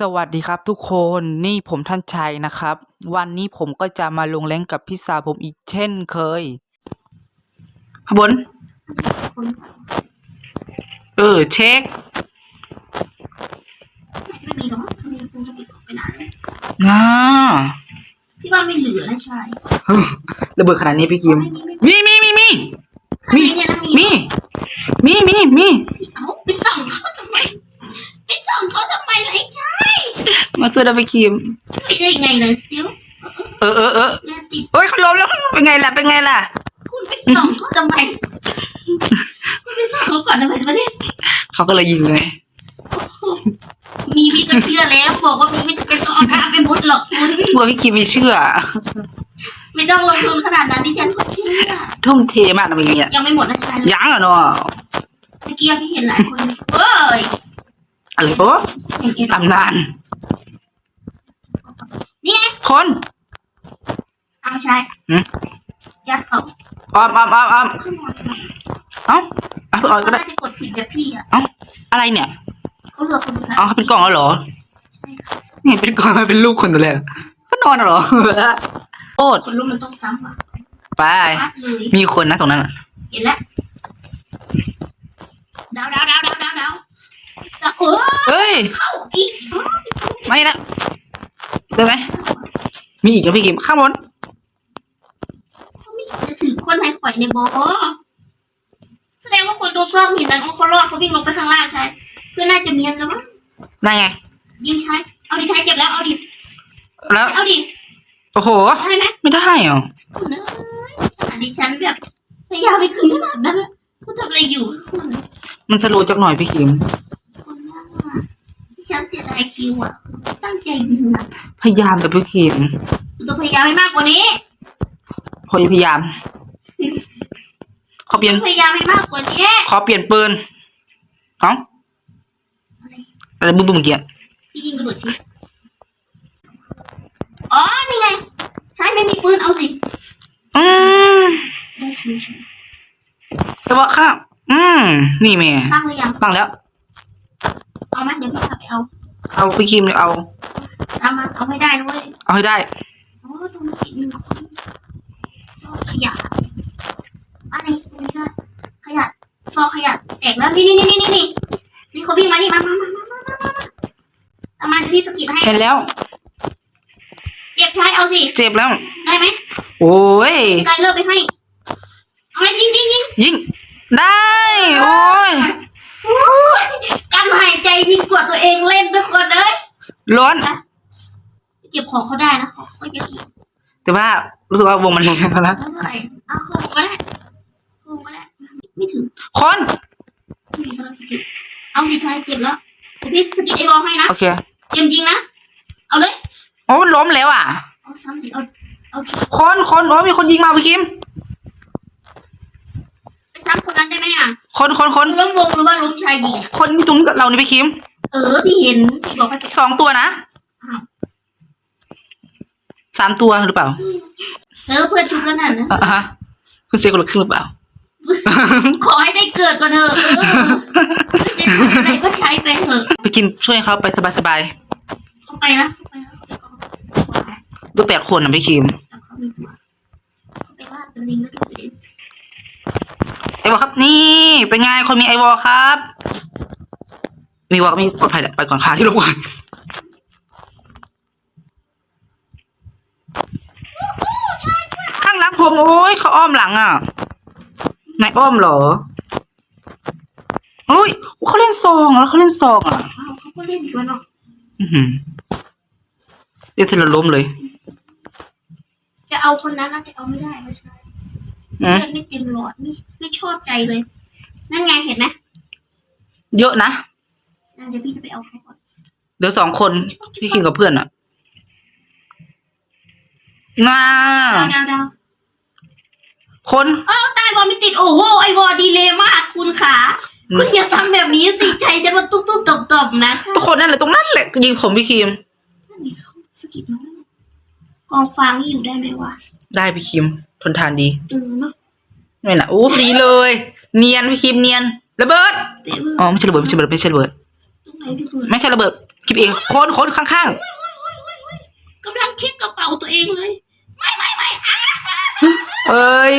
สวัสดีครับทุกคนนี่ผมท่านชัยนะครับ วันนี้ผมก็จะมาลงแรงกับพี่สาวผมอีกเช่นเคยขบวนเออ เช็คไม่มีหรอกทำไมคงจะปิดออกไปนานแล้วนะพี่ว่าไม่เหลือนะชายระเบิดขนาดนี้พี่กิมไม่มีไม่มีมีมีมีมีข้างในเนี่ยนะมีมีมีมีมีเอาไปส่องเขาทำไมไปส่อ งเขาทำไมล่ะไอ้ชายมาช่วยเราไปกิมไม่ได้ไงเลยเดี๋ยวเออเออเออแน่ติดเฮ้ยเขาล้มแล้วเป็นไงล่ะเป็นไงล่ะ คุณไปส่องเขาทำไมคุณไปส่องเขาก่อนทำไมวะเนี่ยเขาก็เลยยิงเลย มีพี่ก็เชื่อแล้ว บอกว่ามีไม่จำเป็นต้องเอาหน้าไปมุดหรอกคุณ กลัวพี่กิมไม่เชื่อ ไม่ต้องลงทุนขนาดนั้นที่ฉันก็เชื่อทุ่มเทมากนะอย่างเงี้ยยังไม่หมดนะชายยังอะเนาะ เมื่อกี้พี่เห็นหลายคนเลยเฮ้ย อะไรโอ้เห็นเอ็นตำนาน นี่ไงคนเอาชายหืมยัดเขาออมออมออมออมขึ้นมาเลยเอ้าเอาไปออยก็เขาได้น่าจะกดผิดแบบพี่อะเอ้าอะไรเนี่ยเขาเลือกคนสุดท้ายอ๋อเขาเป็นกล่องแล้วเหรอใช่ค่ะไม่เห็นเป็นกล่องมันเป็นลูกคนตัวแรกก็นอนเหรอโอดคนรู้มันต้องซ้ำอะไป พัดเลยมีคนนะตรงนั้นอะ เห็นแล้วดาวดาวดาวดาวดาว ดาวจะเออเฮ้ย เข้าอีกไม่นะได้ไหมมีอีกกับพี่กิมข้างบนเขาไม่จะถือคนไทยข่อยในบอแสดงว่าคนตัวซ่อมเห็นนั้นเขารอดเขาวิ่งลงไปข้างล่างใช่เพื่อนน่าจะเมียนแล้วมั้งได้ไง ยิงใช้ เอาดิใช้เจ็บแล้วเอาดิแล้วเอาดิโอ้โหได้ไหมไม่ได้เหรอคุณเอ้ยขนาดดิฉันแบบพยายามไปคืนขนาดนั้นอะคุณทำอะไรอยู่คุณมันสโลว์จักหน่อยพี่กิมคนน่าดิ ฉันเสียดายคิวอะตั้งใจยิงนะพยายามแต่พี่กิมคุณต้องพยายามให้มากกว่านี้พอพยายาม ขอเปลี่ยน พยายามให้มากกว่านี้ขอเปลี่ยนปืนเอ้าอะไรอะไรบึ้มบึ้มเมื่อกี้พี่ยิงระเบิดทีอ๋อ นี่ไง ใช้ไม่มีปืนเอาสิ อืมได้ชิวชิวแต่ว่าข้างอืม นี่แม่ตั้งหรือยังฟังแล้ว เอาไหมเดี๋ยวพี่พาไปเอา เอาพี่กิมเอาตามมาเอาให้ได้ด้วยเอาให้ได้ โอ้ตรงนี้มีคนชอบขยะอะไรตรงนี้ด้วยขยะซอกขยะแตกแล้วนี่นี่นี่นี่นี่นี่เขาวิ่งมานี่มามามามามามามาตามมาเดี๋ยวพี่สะกิดให้เห็นแล้ว เจ็บใช้เอาสิเจ็บแล้ว ได้ไหมโอ้ยไกลเลิกไปให้เอาเลยยิงยิงยิงยิงได้ โอ้ยการหายใจยิงกว่าตัวเองเล่นทุกคนเลย ร้อนเก็บของเขาได้นะของก็เยอะอยู่แต่ว่ารู้สึกว่าวงมันแรงแล้วแล้วเท่าไหร่เอาคืนก็ได้คืนก็ได้ ไม่ถึงคนไม่มีกำลังสกิลเอาสิชายเก็บแล้วสกิลสกิลไอ้บอลให้นะโอเคเกมจริงนะ เอาเลยโอ้มันล้มแล้วอะเอาซ้ำสิเอาโอเคคนคนโอ้มีคนยิงมาพี่คิมไปซ้ำคนนั้นได้ไหมอะคนคนคนล้มวงหรือว่าล้มชายยิงอะคนที่ตรงนี้กับเรานี่พี่คิม เออพี่เห็นพี่บอกว่าจะสองตัวนะอ้าวสามตัวหรือเปล่า เออเพื่อนชุบแล้วนั่นนะอะฮะเพื่อนเสียคนละครึ่งหรือเปล่า ขอให้ได้เกิดก่อนเถอะเออจะทำอะไรก็ใช้ไปเถอะพี่คิมช่วยเขาไปสบายสบายเข้าไปนะเข้าไปนะเข้าไปๆดูแปดคนนะพี่คิมจับเขามีตัวเข้าไปว่าเป็นลิงแล้วดูสิไอวอลครับนี่เป็นไงคนมีไอวอลครับ มีวอลก็ไม่ปลอดภัยแหละไปก่อนค่ะที่รบกวนข้างหลังผมโอ้ยเขาอ้อมหลังอะนายอ้อมเหรอโอ้ยเขาเล่นซองแล้วเขาเล่นซองอะอ้าวเขาก็เล่นด้วยเนาะอือหือเดี๋ยวเธอละล้มเลย จะเอาคนนั้นนะแต่เอาไม่ได้ไม่ใช่อืมเลือดไม่เต็มหลอดไม่ไม่ชอบใจเลย นั่นไงเห็นไหมเยอะนะอะ เดี๋ยวพี่จะไปเอาเขาก่อนเดี๋ยวสองคนพี่คิงกับเพื่อนอะน่าดาวดาวดาวคนเอ้าตายบอลไม่ติดโอ้โหไอวอลดีเลยมากคุณขาอืมคุณอย่าทำแบบนี้สิใจจะมาตุ๊บตุ๊บตบตบนะทุกคนนั่นแหละตรงนั้นแหละยิงผมพี่คิมนั่นไงเขาสะกิดมาแล้วกองฟางนี่อยู่ได้ไหมวะได้พี่คิม ทนทานดีเออเนาะไม่น่ะโอ้ดีเลย เนียนพี่คิมเนียนระเบิดเตะเบอร์อ๋อไม่ใช่ระเบิดไม่ใช่ระเบิดไม่ใช่ระเบิดตรง ไหนดูเบอร์ไม่ใช่ระเบิดคิดเองคนคนข้างกำลังคิดกระเป๋าตัวเองเลย ไม่ไม่ไม่อะๆเอ้ย